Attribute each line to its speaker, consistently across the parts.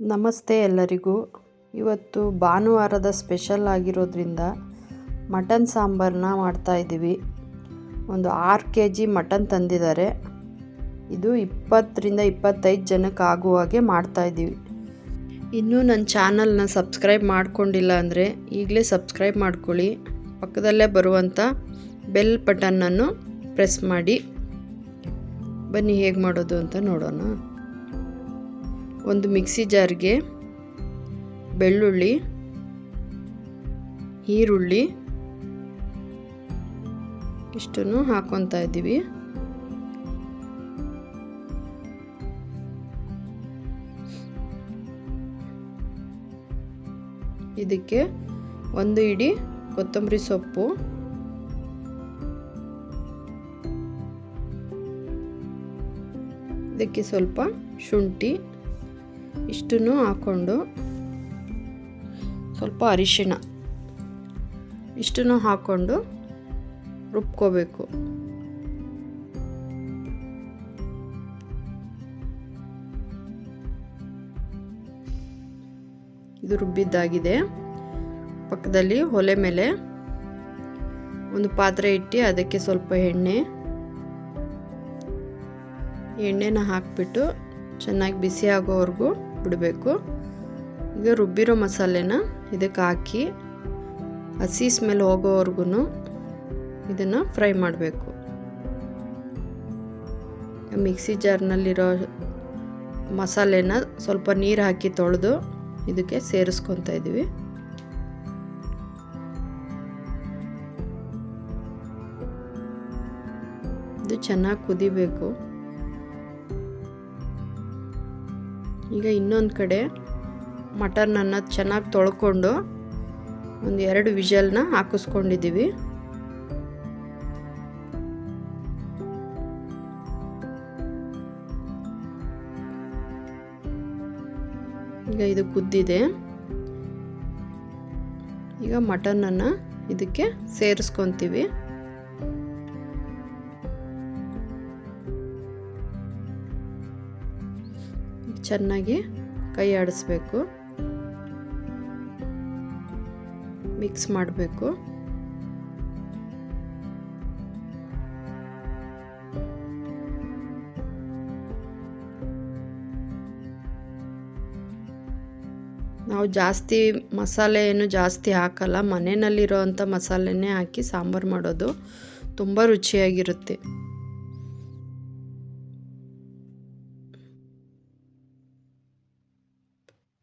Speaker 1: ನಮಸ್ತೆ ಎಲ್ಲರಿಗೂ. ಇವತ್ತು ಭಾನುವಾರದ ಸ್ಪೆಷಲ್ ಆಗಿರೋದ್ರಿಂದ ಮಟನ್ ಸಾಂಬಾರನ್ನ ಮಾಡ್ತಾಯಿದ್ದೀವಿ ಒಂದು ಆರು ಕೆ ಜಿ ಮಟನ್ ತಂದಿದ್ದಾರೆ. ಇದು ಇಪ್ಪತ್ತರಿಂದ ಇಪ್ಪತ್ತೈದು ಜನಕ್ಕೆ ಆಗುವ ಹಾಗೆ ಮಾಡ್ತಾಯಿದ್ದೀವಿ ಇನ್ನೂ ನನ್ನ ಚಾನಲ್ನ ಸಬ್ಸ್ಕ್ರೈಬ್ ಮಾಡ್ಕೊಂಡಿಲ್ಲ ಅಂದರೆ ಈಗಲೇ ಸಬ್ಸ್ಕ್ರೈಬ್ ಮಾಡ್ಕೊಳ್ಳಿ. ಪಕ್ಕದಲ್ಲೇ ಬರುವಂಥ ಬೆಲ್ ಬಟನ್ನನ್ನು ಪ್ರೆಸ್ ಮಾಡಿ. ಬನ್ನಿ ಹೇಗೆ ಮಾಡೋದು ಅಂತ ನೋಡೋಣ. ಒಂದು ಮಿಕ್ಸಿ ಜಾರ್ಗೆ ಬೆಳ್ಳುಳ್ಳಿ, ಈರುಳ್ಳಿ ಇಷ್ಟನ್ನು ಹಾಕೊತಾ ಇದ್ದೀವಿ. ಇದಕ್ಕೆ ಒಂದು ಇಡಿ ಕೊತ್ತಂಬರಿ ಸೊಪ್ಪು, ಇದಕ್ಕೆ ಸ್ವಲ್ಪ ಶುಂಠಿ ಇಷ್ಟನ್ನು ಹಾಕ್ಕೊಂಡು ಸ್ವಲ್ಪ ಅರಿಶಿಣ ಇಷ್ಟನ್ನು ಹಾಕ್ಕೊಂಡು ರುಬ್ಕೋಬೇಕು. ಇದು ರುಬ್ಬಿದ್ದಾಗಿದೆ. ಪಕ್ಕದಲ್ಲಿ ಒಲೆ ಮೇಲೆ ಒಂದು ಪಾತ್ರೆ ಇಟ್ಟು ಅದಕ್ಕೆ ಸ್ವಲ್ಪ ಎಣ್ಣೆ, ಎಣ್ಣೆನ ಹಾಕಿಬಿಟ್ಟು ಚೆನ್ನಾಗಿ ಬಿಸಿ ಆಗೋವರೆಗೂ ಬಿಡಬೇಕು ಈಗ ರುಬ್ಬಿರೋ ಮಸಾಲೆನ ಇದಕ್ಕೆ ಹಾಕಿ ಹಸಿ ಸ್ಮೆಲ್ ಹೋಗೋವರೆಗೂ ಇದನ್ನು ಫ್ರೈ ಮಾಡಬೇಕು. ಮಿಕ್ಸಿ ಜಾರ್ನಲ್ಲಿರೋ ಮಸಾಲೆನ ಸ್ವಲ್ಪ ನೀರು ಹಾಕಿ ತೊಳೆದು ಇದಕ್ಕೆ ಸೇರಿಸ್ಕೊತಾ ಇದ್ದೀವಿ ಇದು ಚೆನ್ನಾಗಿ ಕುದಿಬೇಕು. ಈಗ ಇನ್ನೊಂದು ಕಡೆ ಮಟನನ್ನು ಚೆನ್ನಾಗಿ ತೊಳ್ಕೊಂಡು ಒಂದು ಎರಡು ವಿಷಲ್ನ ಹಾಕಿಸ್ಕೊಂಡಿದ್ದೀವಿ ಈಗ ಇದು ಕುದ್ದಿದೆ. ಈಗ ಮಟನನ್ನು ಇದಕ್ಕೆ ಸೇರಿಸ್ಕೊತೀವಿ. ಚೆನ್ನಾಗಿ ಕೈ ಆಡಿಸ್ಬೇಕು. ಮಿಕ್ಸ್ ಮಾಡಬೇಕು. ನಾವು ಜಾಸ್ತಿ ಮಸಾಲೆ ಏನು ಜಾಸ್ತಿ ಹಾಕಲ್ಲ ಮನೆಯಲ್ಲಿರೋ ಅಂಥ ಮಸಾಲೆನೇ ಹಾಕಿ ಸಾಂಬಾರು ಮಾಡೋದು ತುಂಬ ರುಚಿಯಾಗಿರುತ್ತೆ.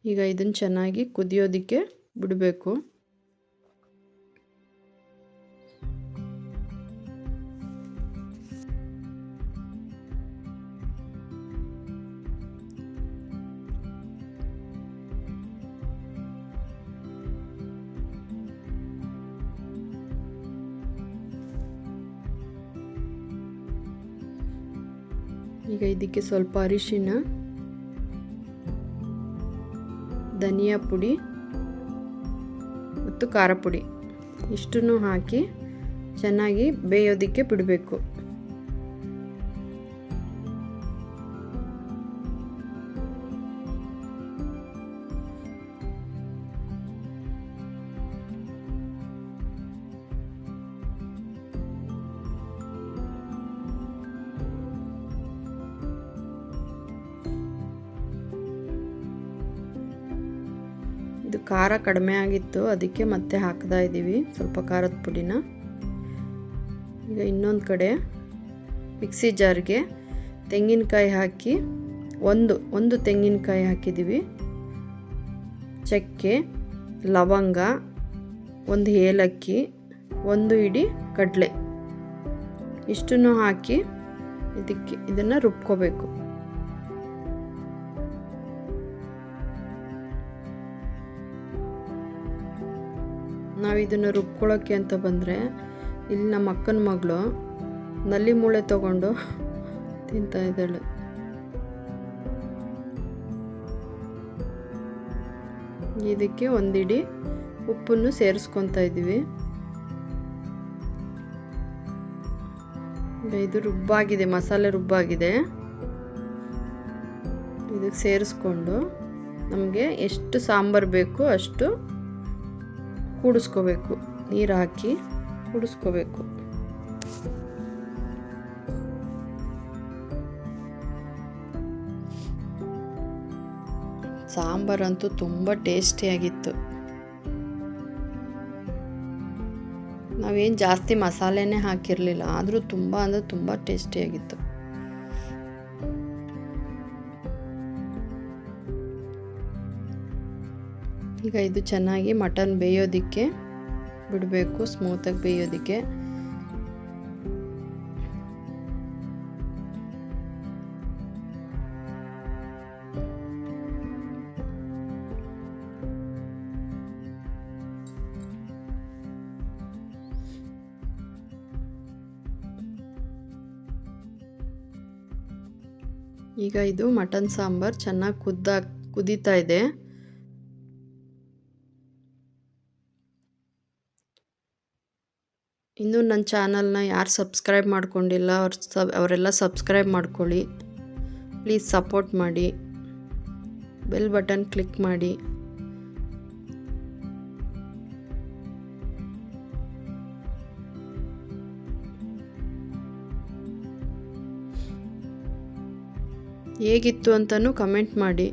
Speaker 1: ಈಗ ಇದನ್ನು ಚೆನ್ನಾಗಿ ಕುದಿಯೋದಕ್ಕೆ ಬಿಡಬೇಕು. ಈಗ ಇದಕ್ಕೆ ಸ್ವಲ್ಪ ಅರಿಶಿನ. ಧನಿಯಾ ಪುಡಿ ಮತ್ತು ಖಾರ ಪುಡಿ. ಇಷ್ಟನ್ನು ಹಾಕಿ ಚೆನ್ನಾಗಿ ಬೇಯೋದಕ್ಕೆ ಬಿಡಬೇಕು. ಖಾರ ಕಡಿಮೆ ಆಗಿತ್ತು, ಅದಕ್ಕೆ ಮತ್ತೆ ಹಾಕ್ತಾ ಇದ್ದೀವಿ ಸ್ವಲ್ಪ ಖಾರದ ಪುಡಿನ. ಈಗ ಇನ್ನೊಂದು ಕಡೆ ಮಿಕ್ಸಿ ಜಾರ್ಗೆ ತೆಂಗಿನಕಾಯಿ ಹಾಕಿ ಒಂದು ಒಂದು ತೆಂಗಿನಕಾಯಿ ಹಾಕಿದ್ದೀವಿ. ಚಕ್ಕೆ, ಲವಂಗ, ಒಂದು ಏಲಕ್ಕಿ, ಒಂದು ಇಡಿ ಕಡಲೆ. ಇಷ್ಟನ್ನು ಹಾಕಿ ಇದಕ್ಕೆ, ಇದನ್ನು ರುಬ್ಕೋಬೇಕು. ನಾವು ಇದನ್ನು ರುಬ್ಕೊಳ್ಳೋಕ್ಕೆ ಅಂತ ಬಂದರೆ, ಇಲ್ಲಿ ನಮ್ಮ ಅಕ್ಕನ ಮಗಳು ನಲ್ಲಿ ಮೂಳೆ ತಗೊಂಡು ತಿಂತಾ ಇದ್ದಾಳೆ. ಇದಕ್ಕೆ ಒಂದಿಡಿ ಉಪ್ಪನ್ನು ಸೇರಿಸ್ಕೊತಾ ಇದ್ದೀವಿ. ಇದು ರುಬ್ಬಾಗಿದೆ, ಮಸಾಲೆ ರುಬ್ಬಾಗಿದೆ. ಇದಕ್ಕೆ ಸೇರಿಸ್ಕೊಂಡು ನಮಗೆ ಎಷ್ಟು ಸಾಂಬಾರು ಬೇಕು ಅಷ್ಟು ಕೂಡಿಸ್ಕೋಬೇಕು. ನೀರು ಹಾಕಿ ಕೂಡಿಸ್ಕೋಬೇಕು. ಸಾಂಬಾರಂತೂ ತುಂಬ ಟೇಸ್ಟಿಯಾಗಿತ್ತು ನಾವೇನು ಜಾಸ್ತಿ ಮಸಾಲೆನೇ ಹಾಕಿರಲಿಲ್ಲ, ಆದರೂ ತುಂಬ ಅಂದರೆ ತುಂಬ ಟೇಸ್ಟಿಯಾಗಿತ್ತು ಈಗ ಇದು ಚೆನ್ನಾಗಿ ಮಟನ್ ಬೇಯೋದಕ್ಕೆ ಬಿಡಬೇಕು ಸ್ಮೂತಾಗಿ ಬೇಯೋದಕ್ಕೆ. ಈಗ ಇದು ಮಟನ್ ಸಾಂಬಾರು ಚೆನ್ನಾಗಿ ಕುದ್ದ ಕುದೀತಾ ಇದೆ. ಇನ್ನೂ ನನ್ನ ಚಾನಲ್ನ ಯಾರು ಸಬ್ಸ್ಕ್ರೈಬ್ ಮಾಡ್ಕೊಂಡಿಲ್ಲ, ಅವ್ರು ಸಬ್, ಅವರೆಲ್ಲ ಸಬ್ಸ್ಕ್ರೈಬ್ ಮಾಡ್ಕೊಳ್ಳಿ. ಪ್ಲೀಸ್ ಸಪೋರ್ಟ್ ಮಾಡಿ. ಬೆಲ್ ಬಟನ್ ಕ್ಲಿಕ್ ಮಾಡಿ. ಹೇಗಿತ್ತು ಅಂತಲೂ ಕಮೆಂಟ್ ಮಾಡಿ.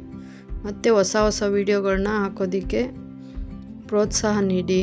Speaker 1: ಮತ್ತು ಹೊಸ ಹೊಸ ವೀಡಿಯೋಗಳನ್ನ ಹಾಕೋದಕ್ಕೆ ಪ್ರೋತ್ಸಾಹ ನೀಡಿ.